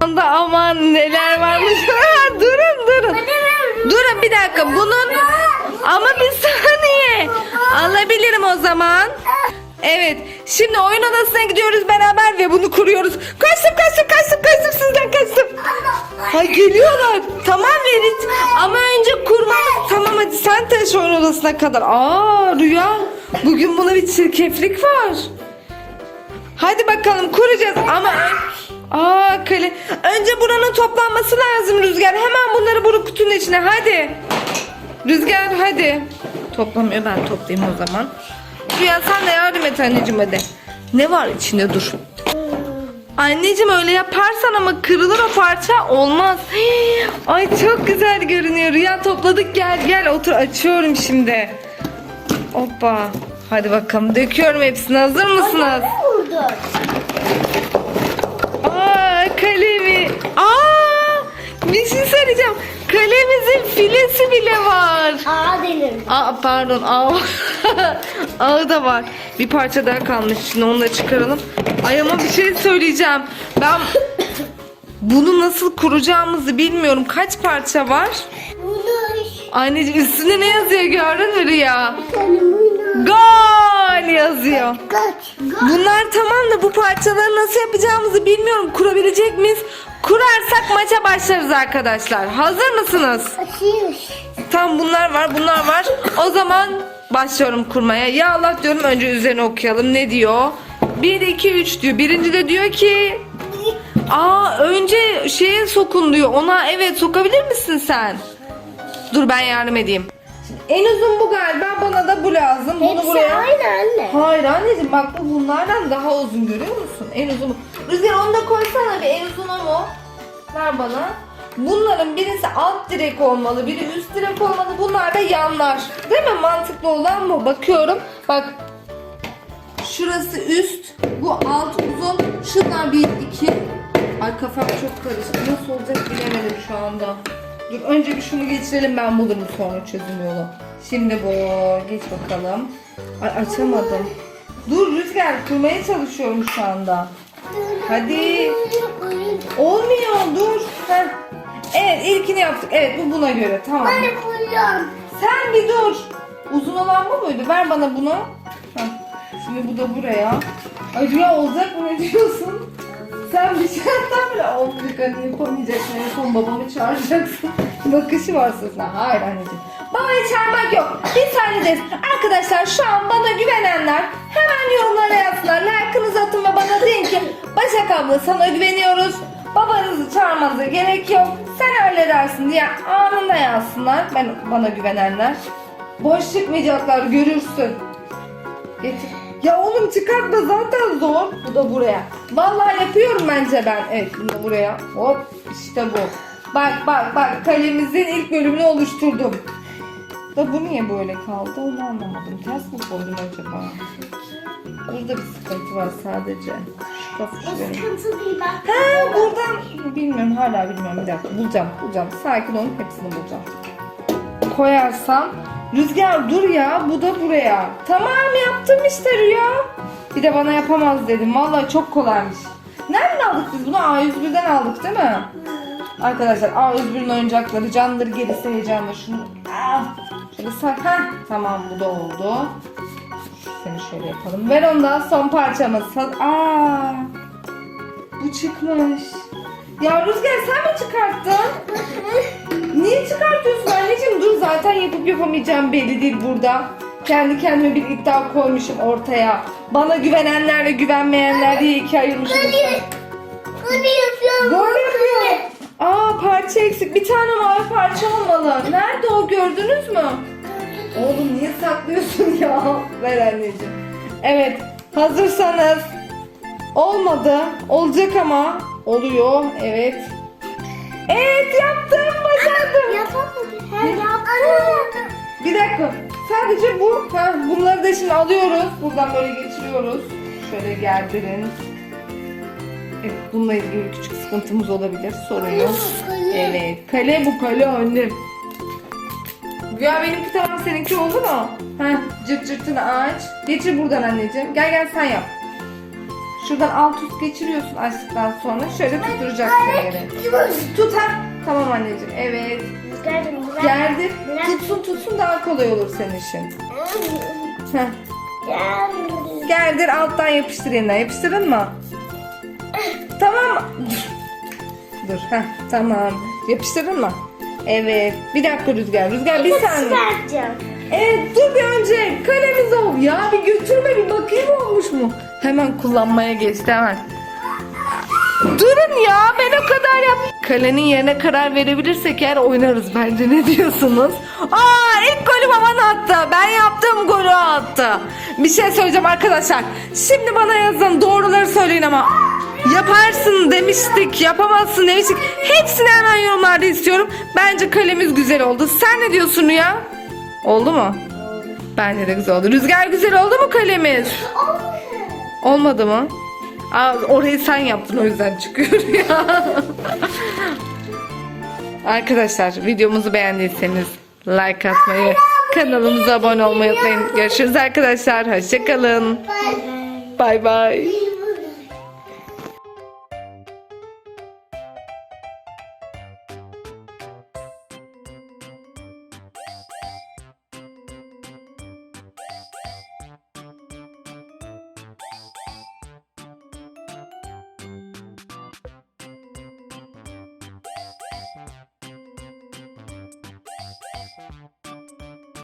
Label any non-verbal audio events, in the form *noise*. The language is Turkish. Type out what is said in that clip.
Anda aman neler varmış. *laughs* durun durun. Durun bir dakika bunun ama bir saniye. Alabilirim o zaman. Evet. Şimdi oyun odasına gidiyoruz beraber ve bunu kuruyoruz. Kaçtım kaçtım kaçtım kaçtım sizden kaçtım. Ha geliyorlar. Tamam Verit. Ama önce kurmamız. Tamam hadi sen taş oyun odasına kadar. Aa Rüya. Bugün buna bir çirkeflik var. Hadi bakalım kuracağız ama Aa kale. Önce buranın toplanması lazım Rüzgar. Hemen bunları bu kutunun içine hadi. Rüzgar hadi. Toplamıyor ben toplayayım o zaman. Rüya sen de yardım et anneciğim hadi. Ne var içinde dur. Anneciğim öyle yaparsan ama kırılır o parça olmaz. Ay çok güzel görünüyor. Rüya topladık gel gel otur açıyorum şimdi. Hoppa. Hadi bakalım döküyorum hepsini hazır mısınız? Vurdu. Aa kalemi. Aa bir şey söyleyeceğim. Kalemizin filesi bile var. Aa dedim. Aa pardon ağ. *laughs* Ağı da var. Bir parça daha kalmış. Şimdi onu da çıkaralım. Ay ama bir şey söyleyeceğim. Ben bunu nasıl kuracağımızı bilmiyorum. Kaç parça var? Bunu. Anneciğim üstünde ne yazıyor gördün mü Rüya? Gol yazıyor. Bunlar tamam da bu parçaları nasıl yapacağımızı bilmiyorum. Kurabilecek miyiz? Kurarsak maça başlarız arkadaşlar. Hazır mısınız? Açıyoruz. Tam bunlar var, bunlar var. O zaman başlıyorum kurmaya. Ya Allah diyorum önce üzerine okuyalım. Ne diyor? 1 2 3 diyor. Birinci de diyor ki Aa önce şeye sokun diyor. Ona evet sokabilir misin sen? Dur ben yardım edeyim. En uzun bu galiba. Bana da bu lazım. Bunu Hepsi buraya. aynı anne. Hayır anneciğim bak bu bunlardan daha uzun görüyor musun? En uzun. Rüzgar onu da koysana bir en uzun o mu? Ver bana. Bunların birisi alt direk olmalı, biri üst direk olmalı. Bunlar da yanlar. Değil mi? Mantıklı olan bu. Bakıyorum. Bak. Şurası üst, bu alt uzun. Şunlar bir iki. Ay kafam çok karıştı. Nasıl olacak bilemedim şu anda. Dur önce bir şunu geçirelim ben bulurum sonra çözüm yolu. Şimdi bu. Geç bakalım. Ay açamadım. Dur Rüzgar kurmaya çalışıyorum şu anda. Hadi. Olmuyor dur. Heh. Evet ilkini yaptık. Evet bu buna göre tamam. Ben yapacağım. Sen bir dur. Uzun olan bu muydu? Ver bana bunu. Heh. Şimdi bu da buraya. Ay Rüya olacak mı ne diyorsun? Sen bir şey yapsan bile olmayacak hani yapamayacaksın. En son babamı çağıracaksın. *laughs* Bakışı var sizde. Hayır anneciğim. Babayı çağırmak yok. Biz hallederiz. Arkadaşlar şu an bana güvenenler hemen yorumlara yazsınlar. Like'ınızı atın ve bana deyin ki Başak abla sana güveniyoruz. Babanızı çağırmanıza gerek yok. Sen halledersin diye anında yazsınlar. Ben bana güvenenler. Boş çıkmayacaklar görürsün. Getir. Ya oğlum çıkartma zaten zor. Bu da buraya. Vallahi yapıyorum bence ben. Evet bunu da buraya. Hop işte bu. Bak bak bak kalemizin ilk bölümünü oluşturdum. Da bu niye böyle kaldı onu anlamadım. Ters mi koydum acaba? Burada bir sıkıntı var sadece. O sıkıntı değil ben. Ha buradan bilmiyorum hala bilmiyorum bir dakika bulacağım bulacağım sakin olun hepsini bulacağım. Koyarsam Rüzgar dur ya bu da buraya. Tamam yaptım işte Rüya. Bir de bana yapamaz dedim vallahi çok kolaymış. Nereden aldık biz bunu? A101'den aldık değil mi? Arkadaşlar A101'in oyuncakları candır gerisi heyecanlı şunu. Ah, şöyle sak. Heh, tamam bu da oldu. Seni şöyle yapalım. Ver ondan son parçamız. Aa, bu çıkmış. Ya Rüzgar sen mi çıkarttın? Niye çıkartıyorsun anneciğim? Dur zaten yapıp yapamayacağım belli değil burada. Kendi kendime bir iddia koymuşum ortaya. Bana güvenenler ve güvenmeyenler diye ikiye ayırmışım. Bunu yapıyorum. Böyle yapıyor. Aa parça eksik. Bir tane mavi parça olmalı. Nerede o gördünüz mü? Oğlum niye saklıyorsun ya? *laughs* Ver anneciğim. Evet hazırsanız. Olmadı. Olacak ama. Oluyor. Evet. Evet yaptım. Başardım. Yapamadım. Bir dakika. Sadece bu. Ha, bunları da şimdi alıyoruz. Buradan böyle geçiriyoruz. Şöyle gerdirin. Evet bununla ilgili küçük sıkıntımız olabilir. Sorun yok. Evet. Kale bu kale annem. Ya benimki tamam seninki oldu mu? Heh, cırt cırtını aç. Geçir buradan anneciğim. Gel gel sen yap. Şuradan alt üst geçiriyorsun açtıktan sonra şöyle tutturacaksın yere. Tut ha. Tamam anneciğim. Evet. Gerdir. Tutsun tutsun daha kolay olur senin işin. Heh. Gerdir alttan yapıştır yeniden. Yapıştırdın mı? Tamam. Dur. Dur. Heh, tamam. Yapıştırdın mı? Evet. Bir dakika Rüzgar. Rüzgar bir saniye. Evet dur bir önce kalemiz ol. Ya bir götürme bir bakayım olmuş mu? Hemen kullanmaya geçti hemen. Durun ya ben o kadar yap. Kalenin yerine karar verebilirsek eğer oynarız bence ne diyorsunuz? Aa ilk golü baban attı. Ben yaptığım golü attı. Bir şey söyleyeceğim arkadaşlar. Şimdi bana yazın doğruları söyleyin ama. Yaparsın demiştik, yapamazsın demiştik. Hepsini hemen yorumlarda istiyorum. Bence kalemiz güzel oldu. Sen ne diyorsun Rüya? Oldu mu? Bence de güzel oldu. Rüzgar güzel oldu mu kalemiz? Olmadı mı? Aa, orayı sen yaptın o yüzden çıkıyor ya. *laughs* Arkadaşlar videomuzu beğendiyseniz like atmayı, kanalımıza abone olmayı unutmayın. Görüşürüz arkadaşlar. Hoşçakalın. Bay bay.